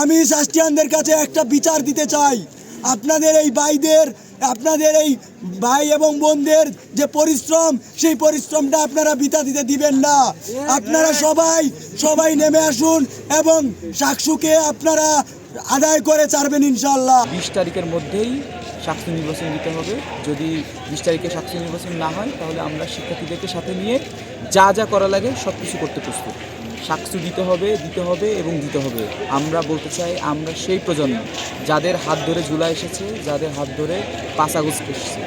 আমি শাস্ত্রিয়ানদের কাছে একটা বিচার দিতে চাই। আপনাদের এই ভাইদের, আপনাদের এই ভাই এবং বোনদের যে পরিশ্রম, সেই পরিশ্রমটা আপনারা বিতা দিতে দিবেন না। আপনারা সবাই সবাই নেমে আসুন এবং সাকসুকে আপনারা আদায় করে ছাড়বেন ইনশাল্লাহ বিশ তারিখের মধ্যেই সাক্ষী নির্বাচন দিতে হবে। যদি বিশ তারিখে সাক্ষী নির্বাচন না হয়, তাহলে আমরা শিক্ষার্থীদেরকে সাথে নিয়ে যা যা করা লাগে সব কিছু করতে প্রস্তুত। সাক্ষী দিতে হবে দিতে হবে এবং দিতে হবে। আমরা বলতে চাই, আমরা সেই প্রজন্ম যাদের হাত ধরে ঝুলা এসেছে, যাদের হাত ধরে আগস্ট এসেছে।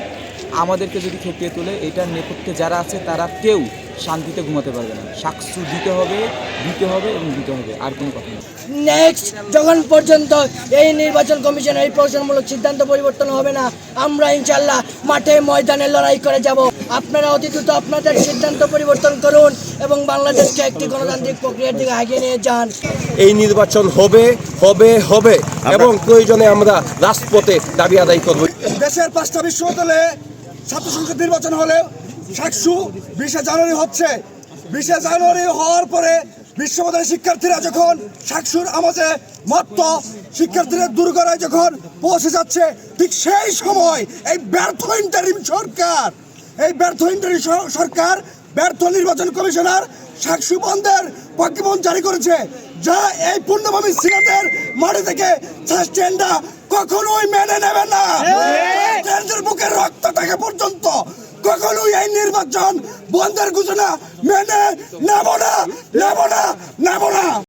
আমাদেরকে যদি খেপিয়ে তোলে, এটার নেপথ্যে যারা আছে, তারা কেউ শান্তিতে ঘুমাতে পারবে না। সাক্ষী দিতে হবে দিতে হবে এবং দিতে হবে আর কোনো কথা না নেক্সট যখন পর্যন্ত এই নির্বাচন কমিশনের এই প্রশ্নমূলক সিদ্ধান্ত পরিবর্তন হবে না আমরা ইনশাল্লাহ মাঠে ময়দানে লড়াই করে যাব। আপনারা অতি দ্রুত আপনাদের সিদ্ধান্ত পরিবর্তন করুন এবং বাংলাদেশকে একটি গণতান্ত্রিক প্রক্রিয়ার দিকে এগিয়ে নিয়ে যান। এই নির্বাচন হবে হবে হবে এবং প্রয়োজনে আমরা রাজপথে দাবি আদায় করব। দেশের পাঁচটা বিশ্ববিদ্যালয়ে ছাত্র সংসদ নির্বাচন হলে সাকসু বিশে জানুয়ারি হচ্ছে। বিশে জানুয়ারি হওয়ার পরে বিশ্ববিদ্যালয়ের শিক্ষার্থীরা যখন সাকসুর আমাজে মত্ত শিক্ষার্থীরা দূর করায় যখন পৌঁছে যাচ্ছে, ঠিক সেই সময় এই ব্যর্থ ইন্টারিম সরকার, এই ব্যর্থ ইন্টারিম সরকার, ব্যর্থ নির্বাচন কমিশনার সাকসু বন্ধের প্রজ্ঞাপন জারি করেছে, যা এই পূর্ণভূমি সিনেটের মাটি থেকে কখনোই মেনে নেবে না ট্রেনদের বুকের রক্ত থেকে পর্যন্ত কখনোই এই নির্বাচন বন্ধের ঘোষণা মেনে নেব না নেব না নেব না।